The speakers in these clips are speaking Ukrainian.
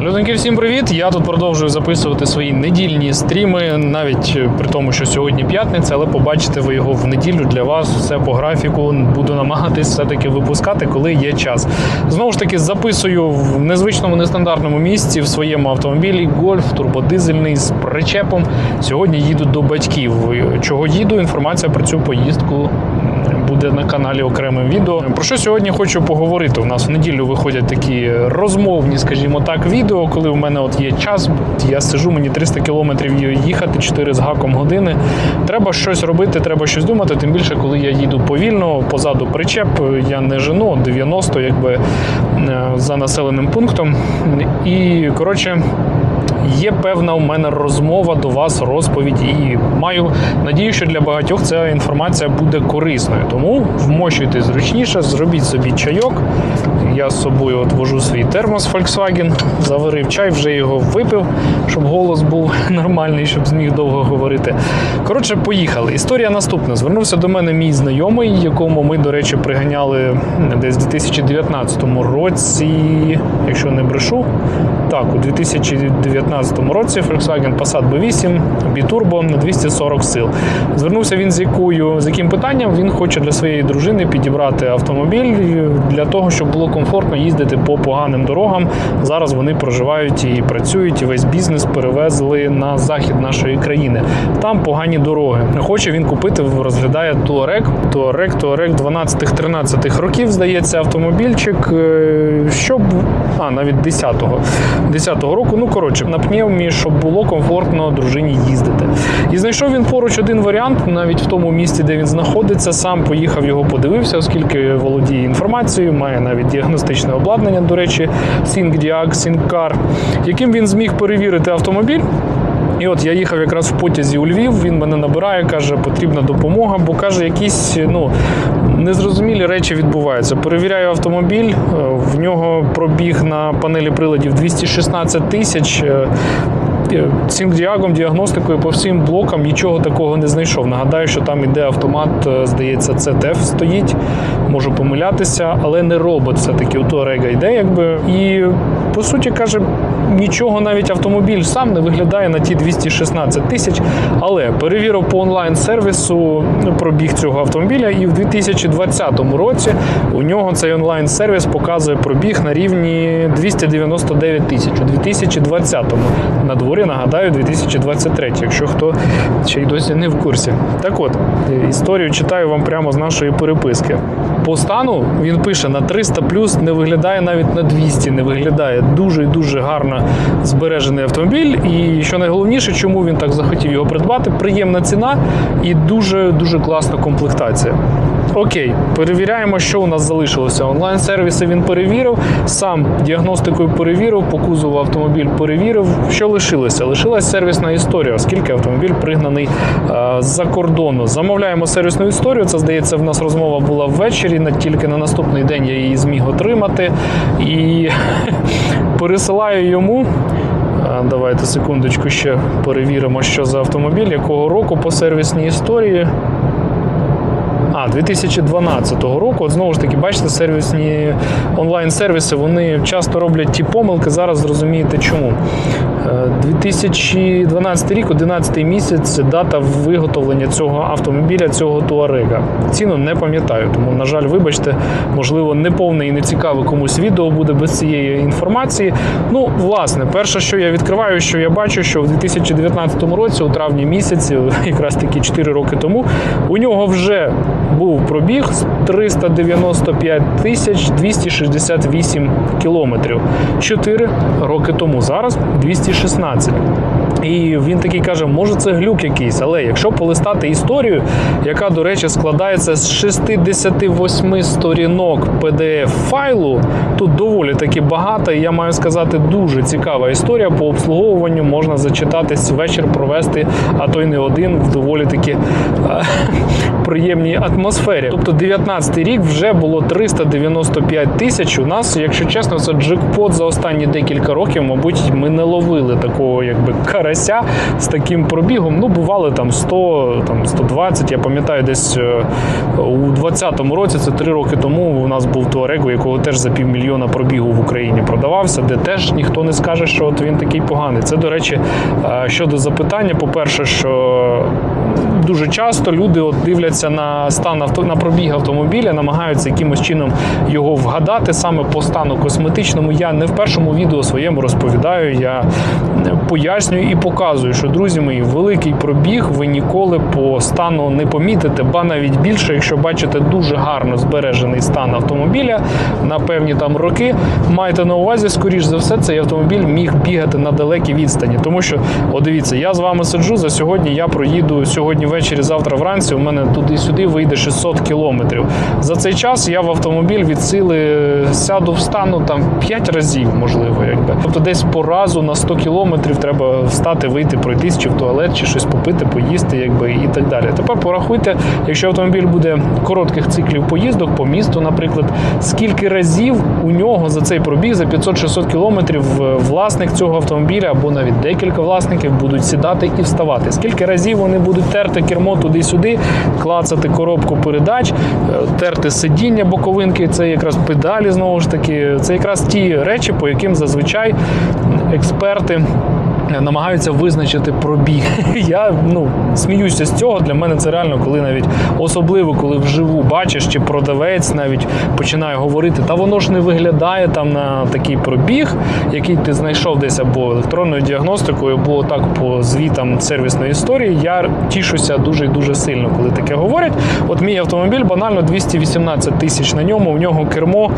Людоньки, всім привіт! Я тут продовжую записувати свої недільні стріми, навіть е, при тому, що сьогодні п'ятниця, але побачите ви його в неділю для вас. Все по графіку. Буду намагатись все-таки випускати, коли є час. Знову ж таки, записую в незвичному нестандартному місці в своєму автомобілі гольф турбодизельний з причепом. Сьогодні їду до батьків. Чого їду? Інформація про цю поїздку буде на каналі окремим відео. Про що сьогодні хочу поговорити? У нас в неділю виходять такі розмовні, скажімо так, відео, коли в мене от є час. Я сижу, мені 300 кілометрів їхати, 4 з гаком години. Треба щось робити, треба щось думати. Тим більше, коли я їду повільно, позаду причеп, я не жену 90, якби е, за населеним пунктом. І коротше. Є певна у мене розмова до вас, розповідь, і маю надію, що для багатьох ця інформація буде корисною. Тому вмощуйте зручніше, зробіть собі чайок. Я з собою от вожу свій термос Volkswagen, заварив чай, вже його випив, щоб голос був нормальний, щоб зміг довго говорити. Коротше, поїхали. Історія наступна. Звернувся до мене мій знайомий, якому ми, до речі, приганяли десь у 2019 році, якщо не брешу. Так, у 2019 році Volkswagen Passat B8 Biturbo на 240 сил. Звернувся він з якою з яким питанням він хоче для своєї дружини підібрати автомобіль для того, щоб було комфортно їздити по поганим дорогам. Зараз вони проживають і працюють, і весь бізнес перевезли на захід нашої країни. Там погані дороги. Хоче він купити, розглядає Touareg. Touareg, Touareg 12-13 років, здається, автомобільчик. е, Щоб а навіть 10-го 10-го року. Ну коротше, на пневмі, щоб було комфортно дружині їздити. І знайшов він поруч один варіант, навіть в тому місці, де він знаходиться. Сам поїхав його подивився, оскільки володіє інформацією, має навіть діагностичне обладнання. До речі, SyncDiag, SyncCar, яким він зміг перевірити автомобіль. І от я їхав якраз в потязі у Львів. Він мене набирає, каже, потрібна допомога, бо каже, якісь ну незрозумілі речі відбуваються. Перевіряю автомобіль, е, в нього пробіг на панелі приладів 216 тисяч. Цим діагом, діагностикою по всім блокам нічого такого не знайшов. Нагадаю, що там іде автомат, е, здається, CTF стоїть. Можу помилятися, але не робот. Все-таки у Touareg йде, якби. І по суті каже, нічого навіть автомобіль сам не виглядає на ті 216 тисяч. Але перевірив по онлайн-сервісу пробіг цього автомобіля, і в 2020 році у нього цей онлайн-сервіс показує пробіг на рівні 299 тисяч. У 2020-му на дворі, нагадаю, 2023, якщо хто ще й досі не в курсі. Так от, історію читаю вам прямо з нашої переписки. По стану він пише на 300 плюс не виглядає навіть на 200, не виглядає дуже дуже гарно збережений автомобіль. І що найголовніше, чому він так захотів його придбати, приємна ціна і дуже дуже класна комплектація. Окей, перевіряємо, що у нас залишилося. Онлайн-сервіси він перевірив, сам діагностикою перевірив, по кузову автомобіль перевірив. Що лишилося? Лишилась сервісна історія, оскільки автомобіль пригнаний е, з-за кордону. Замовляємо сервісну історію. Це здається, в нас розмова була ввечері. На тільки на наступний день я її зміг отримати і пересилаю йому. Давайте секундочку ще перевіримо, що за автомобіль, якого року по сервісній історії. А, 2012 року. От знову ж таки, бачите, сервісні онлайн-сервіси вони часто роблять ті помилки. Зараз зрозумієте чому. Е, 2012 рік, 11 місяць, дата виготовлення цього автомобіля, цього туарега. Ціну не пам'ятаю, тому, на жаль, вибачте, можливо, не повне і не цікаве комусь відео буде без цієї інформації. Ну, власне, перше, що я відкриваю, що я бачу, що в 2019 році, у травні місяці, якраз таки 4 роки тому, у нього вже був пробіг 395 тисяч 268 кілометрів. 4 роки тому. Зараз 216. І він такий каже, може це глюк якийсь, але якщо полистати історію, яка, до речі, складається з 68 сторінок pdf файлу, тут доволі таки багато, і я маю сказати, дуже цікава історія по обслуговуванню. Можна зачитатись вечір, провести, а то й не один в доволі таки приємній атмосфері. Тобто 19-й рік вже було 395 тисяч. У нас, якщо чесно, це джекпот за останні декілька років, мабуть, ми не ловили. такого якби карася з таким пробігом. Ну, бували там 100, там 120. Я пам'ятаю, десь е, у 20-му році, це три роки тому, у нас був Туарег, у якого теж за півмільйона пробігу в Україні продавався, де теж ніхто не скаже, що от він такий поганий. Це, до речі, е, щодо запитання, по-перше, що дуже часто люди от дивляться на стан авто на пробіг автомобіля, намагаються якимось чином його вгадати саме по стану косметичному. Я не в першому відео своєму розповідаю. Я пояснюю і показую, що друзі мої, великий пробіг ви ніколи по стану не помітите, ба навіть більше, якщо бачите дуже гарно збережений стан автомобіля на певні там роки, майте на увазі, скоріш за все, цей автомобіль міг бігати на далекій відстані. Тому що, о, дивіться, я з вами сиджу за сьогодні. Я проїду сьогодні ввечері, завтра вранці. У мене туди-сюди вийде 600 кілометрів. За цей час я в автомобіль від сили сяду встану там 5 разів, можливо, якби. Тобто десь по разу на 100 кілометрів треба встати, вийти, пройтись, чи в туалет, чи щось попити, поїсти, якби і так далі. Тепер порахуйте, якщо автомобіль буде коротких циклів поїздок по місту, наприклад, скільки разів у нього за цей пробіг за 500-600 кілометрів е, власник цього автомобіля або навіть декілька власників будуть сідати і вставати. Скільки разів вони будуть терти кермо туди-сюди, клацати коробку передач, е, терти сидіння боковинки, це якраз педалі знову ж таки. Це якраз ті речі, по яким зазвичай експерти. Намагаються визначити пробіг. Я ну сміюся з цього. Для мене це реально, коли навіть особливо, коли вживу бачиш, чи продавець навіть починає говорити, та воно ж не виглядає там на такий пробіг, який ти знайшов десь або електронною діагностикою, або так по звітам сервісної історії. Я тішуся дуже і дуже сильно, коли таке говорять. От мій автомобіль банально 218 тисяч на ньому. В нього кермо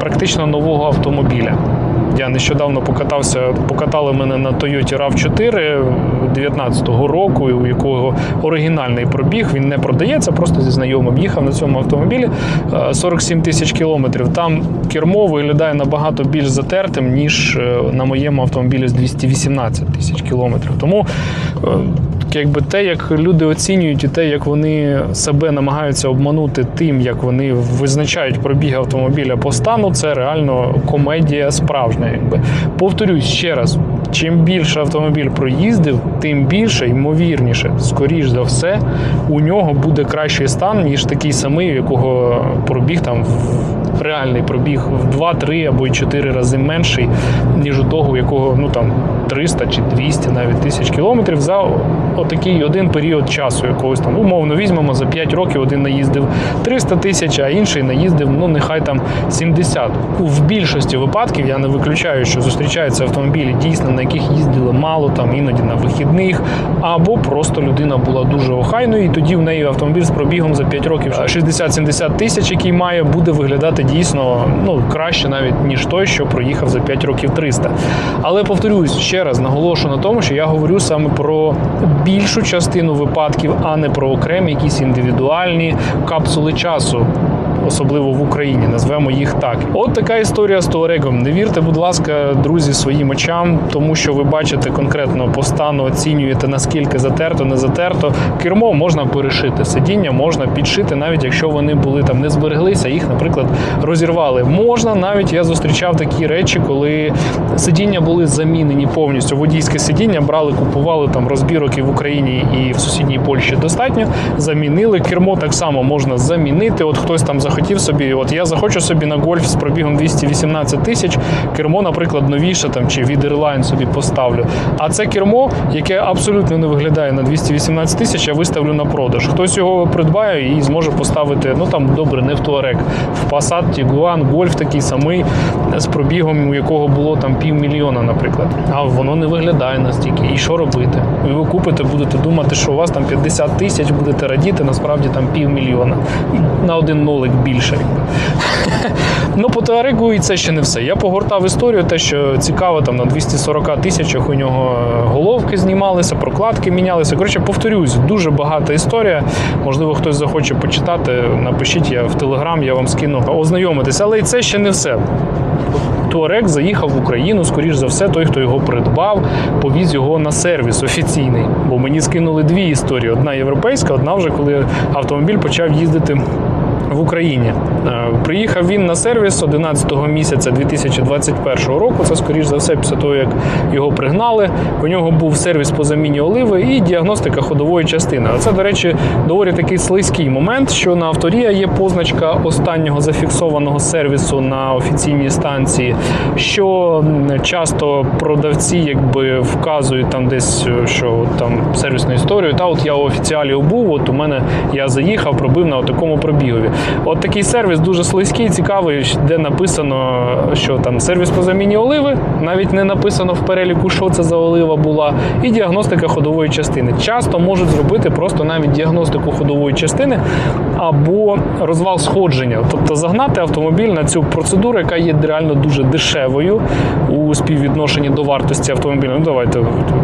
практично нового автомобіля. Я нещодавно покатався, покатали мене на Toyota RAV4 19-го року, у якого оригінальний пробіг. Він не продається, просто зі знайомим їхав на цьому автомобілі е, 47 тисяч кілометрів. Там кермо виглядає набагато більш затертим, ніж е, на моєму автомобілі з 218 тисяч кілометрів. Тому е, якби те, як люди оцінюють, і те, як вони себе намагаються обманути тим, як вони визначають пробіг автомобіля по стану, це реально комедія справжня. Якби повторюсь ще раз. Чим більше автомобіль проїздив, тим більше, ймовірніше, скоріш за все, у нього буде кращий стан, ніж такий самий, якого пробіг там в- реальний пробіг в 2-3 або й 4 рази менший, ніж у того, у якого ну там 300 чи 200 навіть тисяч кілометрів за отакий один період часу. Якогось там умовно візьмемо за 5 років один наїздив 300 тисяч, а інший наїздив, ну нехай там 70. В більшості випадків я не виключаю, що зустрічаються автомобілі дійсно, на яких їздили мало, там іноді на вихідних, або просто людина була дуже охайною, і тоді в неї автомобіль з пробігом за 5 років 60-70 тисяч, який має, буде виглядати дійсно ну краще навіть ніж той, що проїхав за 5 років 300. Але повторюсь ще раз, наголошу на тому, що я говорю саме про більшу частину випадків, а не про окремі якісь індивідуальні капсули часу. Особливо в Україні, назвемо їх так. От така історія з Туарегом. Не вірте, будь ласка, друзі, своїм очам, тому що ви бачите конкретно по стану, оцінюєте наскільки затерто, не затерто. Кермо можна перешити, сидіння можна підшити, навіть якщо вони були там не збереглися, їх, наприклад, розірвали. Можна навіть я зустрічав такі речі, коли сидіння були замінені повністю. Водійське сидіння брали, купували там розбірок і в Україні і в сусідній Польщі достатньо. Замінили кермо так само можна замінити. От хтось там захотів собі. От я захочу собі на гольф з пробігом 218 тисяч. Кермо, наприклад, новіше там чи від Airline собі поставлю. А це кермо, яке абсолютно не виглядає на 218 тисяч, я виставлю на продаж. Хтось його придбає і зможе поставити. Ну там добре, не в Touareg, в Passat, Tiguan, Golf такий самий з пробігом, у якого було там півмільйона, наприклад. А воно не виглядає настільки. І що робити? І ви купите, будете думати, що у вас там 50 тисяч, будете радіти, насправді там півмільйона. На один нолик більше. Ну, по Туарегу і це ще не все. Я погортав історію, те, що цікаво, там на 240 тисячах у нього головки знімалися, прокладки мінялися. Коротше, повторюсь, дуже багата історія. Можливо, хтось захоче почитати. Напишіть я в телеграм, я вам скину ознайомитися. Але і це ще не все. Туарек заїхав в Україну, скоріш за все, той, хто його придбав, повіз його на сервіс офіційний. Бо мені скинули дві історії: одна європейська, одна вже коли автомобіль почав їздити в Україні. Е, Приїхав він на сервіс 11 місяця 2021 року. Це скоріш за все, після того як його пригнали. У нього був сервіс по заміні оливи і діагностика ходової частини. А це, до речі, доволі такий слизький момент, що на авторія є позначка останнього зафіксованого сервісу на офіційній станції, що часто продавці якби вказують там десь, е, що там сервісну історію. Та от я у офіціалі був, от у мене я заїхав, пробив на такому пробігові. От такий сервіс дуже слизький, цікавий, де написано, що там сервіс по заміні оливи, навіть не написано в переліку, що це за олива була, і діагностика ходової частини. Часто можуть зробити просто навіть діагностику ходової частини або розвал сходження, тобто загнати автомобіль на цю процедуру, яка є реально дуже дешевою у співвідношенні до вартості автомобіля. Ну давайте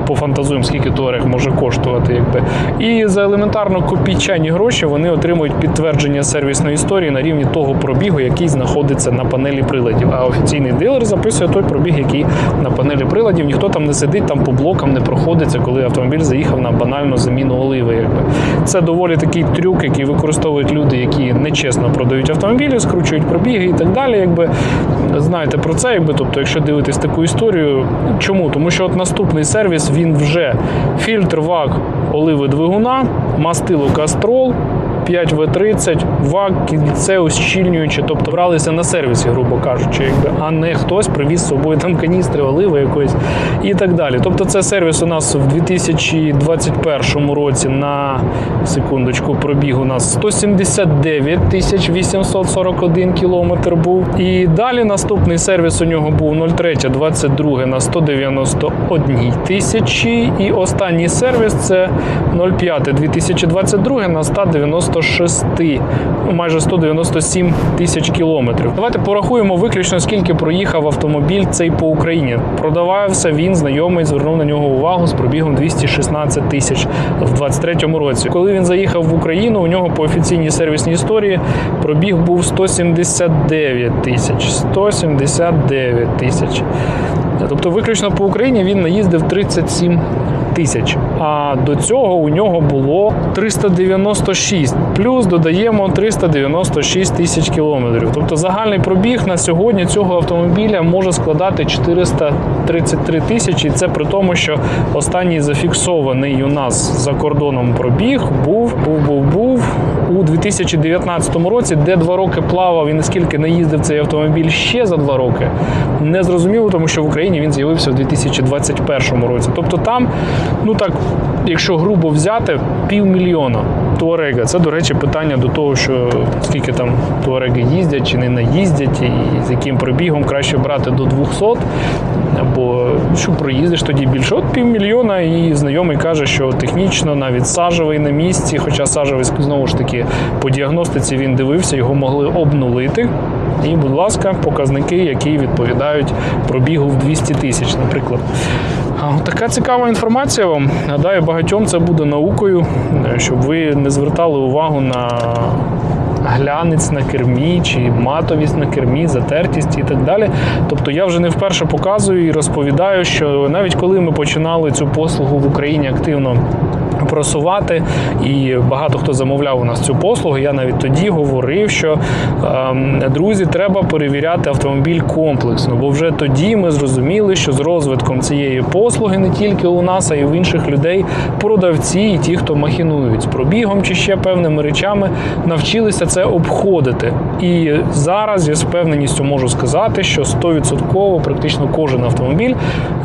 пофантазуємо, скільки туарег може коштувати, якби і за елементарно копійчані гроші вони отримують підтвердження сервісної історії на рівні того пробігу, який знаходиться на панелі приладів. А офіційний дилер записує той пробіг, який на панелі приладів. Ніхто там не сидить, там по блокам не проходиться, коли автомобіль заїхав на банальну заміну оливи. Якби це доволі такий трюк, який використовують люди, які нечесно продають автомобілі, скручують пробіги і так далі. Якби знаєте про це, якби тобто, якщо дивитись таку історію, чому? Тому що от наступний сервіс він вже фільтр ВАК оливи двигуна, мастило кастрол. 5В30, ВАК, це ущільнюючи, тобто бралися на сервісі, грубо кажучи, якби, а не хтось привіз з собою там каністри, оливи якоїсь і так далі. Тобто це сервіс у нас в 2021 році на секундочку пробіг у нас 179 тисяч 841 кілометр був. І далі наступний сервіс у нього був 03-22 на 191 тисячі. І останній сервіс це 05-2022 на 196, ну, майже 197 тисяч кілометрів. Давайте порахуємо виключно, скільки проїхав автомобіль цей по Україні. Продавався він, знайомий, звернув на нього увагу з пробігом 216 тисяч в 23-му році. Коли він заїхав в Україну, у нього по офіційній сервісній історії пробіг був 179 тисяч. 179 тисяч. Тобто, виключно по Україні він наїздив 37 тисяч. А до цього у нього було 396. Плюс додаємо 396 тисяч кілометрів. Тобто загальний пробіг на сьогодні цього автомобіля може складати 433 тисячі. Це при тому, що останній зафіксований у нас за кордоном пробіг був, був, був, був у 2019 році, де два роки плавав і наскільки не їздив цей автомобіль ще за два роки. Не зрозуміло, тому що в Україні він з'явився в 2021 році. Тобто там, ну так, якщо грубо взяти, півмільйона туарега. Це, до речі, питання до того, що скільки там туареги їздять чи не наїздять, і з яким пробігом краще брати до 200, або що проїздиш тоді більше. От півмільйона, і знайомий каже, що технічно навіть сажевий на місці, хоча сажевий знову ж таки по діагностиці він дивився, його могли обнулити. І, будь ласка, показники, які відповідають пробігу в 200 тисяч, наприклад. Така цікава інформація вам. Гадаю, багатьом це буде наукою, щоб ви не звертали увагу на глянець на кермі чи матовість на кермі, затертість і так далі. Тобто я вже не вперше показую і розповідаю, що навіть коли ми починали цю послугу в Україні активно просувати, і багато хто замовляв у нас цю послугу. Я навіть тоді говорив, що ем, друзі, треба перевіряти автомобіль комплексно, бо вже тоді ми зрозуміли, що з розвитком цієї послуги не тільки у нас, а й у інших людей, продавці і ті, хто махінують з пробігом чи ще певними речами, навчилися це обходити. І зараз я з впевненістю можу сказати, що 100% практично кожен автомобіль,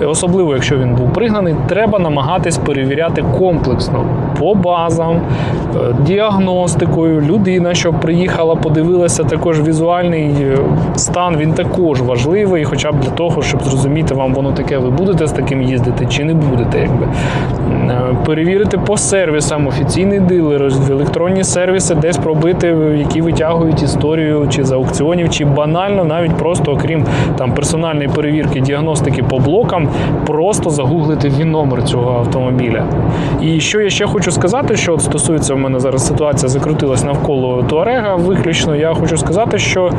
особливо якщо він був пригнаний, треба намагатись перевіряти комплексно по базам, е, діагностикою. Людина, що приїхала, подивилася, також візуальний е, стан він також важливий, хоча б для того, щоб зрозуміти, вам воно таке, ви будете з таким їздити чи не будете. Якби. Е, Перевірити по сервісам, офіційний дилер, електронні сервіси, десь пробити, які витягують історію чи з аукціонів, чи банально, навіть просто, окрім там персональної перевірки діагностики по блокам, просто загуглити він номер цього автомобіля. І що я ще хочу сказати, що от стосується в мене зараз ситуація закрутилась навколо Туарега. Виключно я хочу сказати, що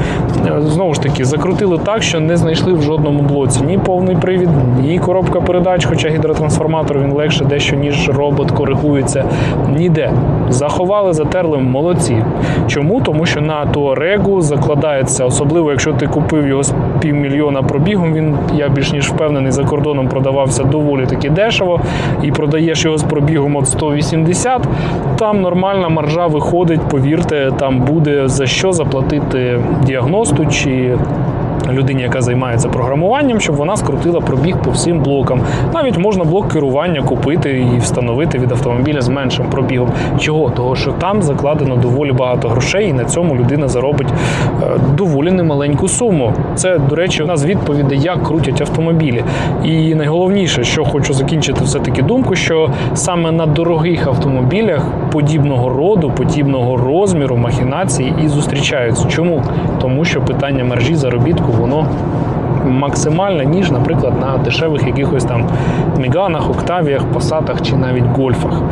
е, знову ж таки закрутили так, що не знайшли в жодному блоці ні повний привід, ні коробка передач, хоча гідротрансформатор він легше дещо ніж робот коригується. Ніде заховали, затерли молодці. Чому? Тому що на Туарегу закладається, особливо якщо ти купив його з півмільйона пробігом. Він я більш ніж впевнений за кордоном продавався доволі таки дешево і продаєш його з пробігом от 180, там нормальна маржа виходить, повірте, там буде за що заплатити діагносту чи людині, яка займається програмуванням, щоб вона скрутила пробіг по всім блокам. Навіть можна блок керування купити і встановити від автомобіля з меншим пробігом. Чого? Того, що там закладено доволі багато грошей, і на цьому людина заробить е, доволі немаленьку суму. Це, до речі, одна з відповідей, як крутять автомобілі. І найголовніше, що хочу закінчити, все-таки думку, що саме на дорогих автомобілях подібного роду, подібного розміру махінації і зустрічаються. Чому? Тому що питання мережі заробітку воно максимальне, ніж, наприклад, на дешевих якихось там міганах, октавіях, пасатах чи навіть гольфах.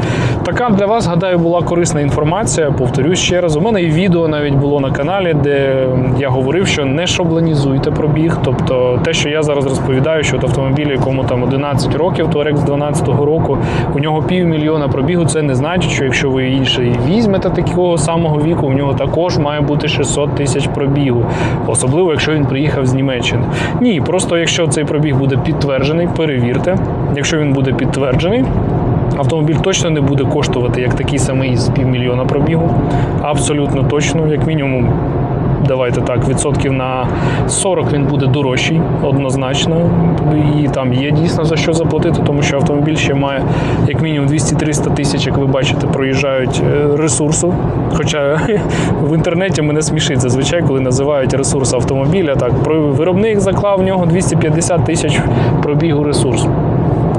Така для вас, гадаю, була корисна інформація. Повторюсь ще раз. У мене і відео навіть було на каналі, де я говорив, що не шаблонізуйте пробіг. Тобто, те, що я зараз розповідаю, що от автомобіль, якому там 11 років, Touareg з 12-го року, у нього півмільйона пробігу. Це не значить, що якщо ви інший візьмете такого самого віку, у нього також має бути 600 тисяч пробігу, особливо якщо він приїхав з Німеччини. Ні, просто якщо цей пробіг буде підтверджений, перевірте. Якщо він буде підтверджений, автомобіль точно не буде коштувати як такий самий з півмільйона пробігу. Абсолютно точно, як мінімум. Давайте так, відсотків на 40 він буде дорожчий, однозначно. І там є дійсно за що заплатити, тому що автомобіль ще має як мінімум 200-300 тисяч, як ви бачите, проїжджають е, ресурсу. Хоча в інтернеті мене смішить зазвичай, коли називають ресурс автомобіля. Так, виробник заклав в нього 250 тисяч пробігу ресурсу.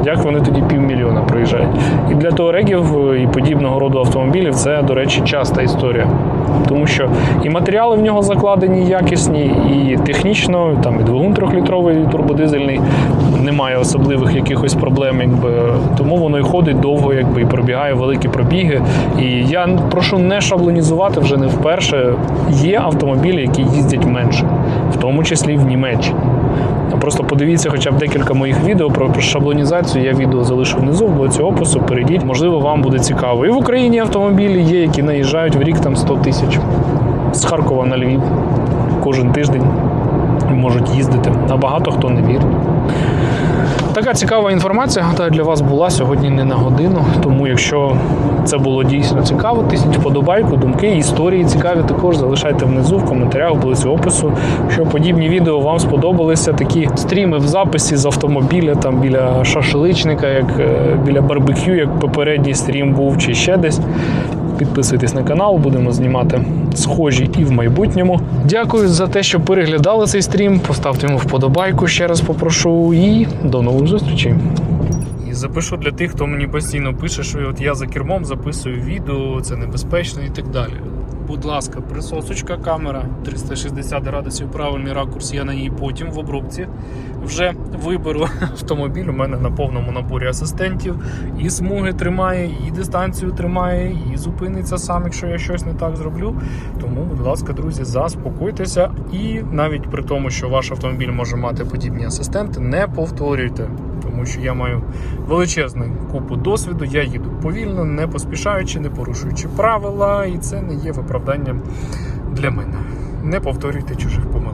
Як вони тоді півмільйона проїжджають? І для туарегів е, і подібного роду автомобілів це, до речі, часта історія. Тому що і матеріали в нього закладені якісні, і технічно, там і двигун трьохлітровий турбодизельний, немає особливих якихось проблем, якби тому воно і ходить довго, якби і пробігає великі пробіги. І я прошу не шаблонізувати вже не вперше. Є автомобілі, які їздять менше, в тому числі в Німеччині. Просто подивіться хоча б декілька моїх відео про, шаблонізацію. Я відео залишу внизу в блоці опису. Перейдіть, можливо, вам буде цікаво. І в Україні автомобілі є, які наїжджають в рік там 100 тисяч з Харкова на Львів кожен тиждень можуть їздити. А багато хто не вірить. Така цікава інформація гадаю, для вас була сьогодні не на годину. Тому, якщо це було дійсно цікаво, тисніть вподобайку, думки, історії цікаві також залишайте внизу в коментарях, близі опису. Якщо подібні відео вам сподобалися, такі стріми в записі з автомобіля, там біля шашличника, як е, біля барбекю, як попередній стрім був, чи ще десь. Підписуйтесь на канал, будемо знімати схожі і в майбутньому. Дякую за те, що переглядали цей стрім. Поставте йому вподобайку, ще раз попрошу, і до нових зустрічей. І запишу для тих, хто мені постійно пише, що от я за кермом записую відео, це небезпечно і так далі. Будь ласка, присосочка, камера 360 градусів, правильний ракурс. Я на ній потім в обробці вже виберу автомобіль. У мене на повному наборі асистентів. І смуги тримає, і дистанцію тримає, і зупиниться сам, якщо я щось не так зроблю. Тому, будь ласка, друзі, заспокойтеся. І навіть при тому, що ваш автомобіль може мати подібні асистенти, не повторюйте. Тому що я маю величезну купу досвіду, я їду повільно, не поспішаючи, не порушуючи правила, і це не є виправданням для мене. Не повторюйте чужих помилок.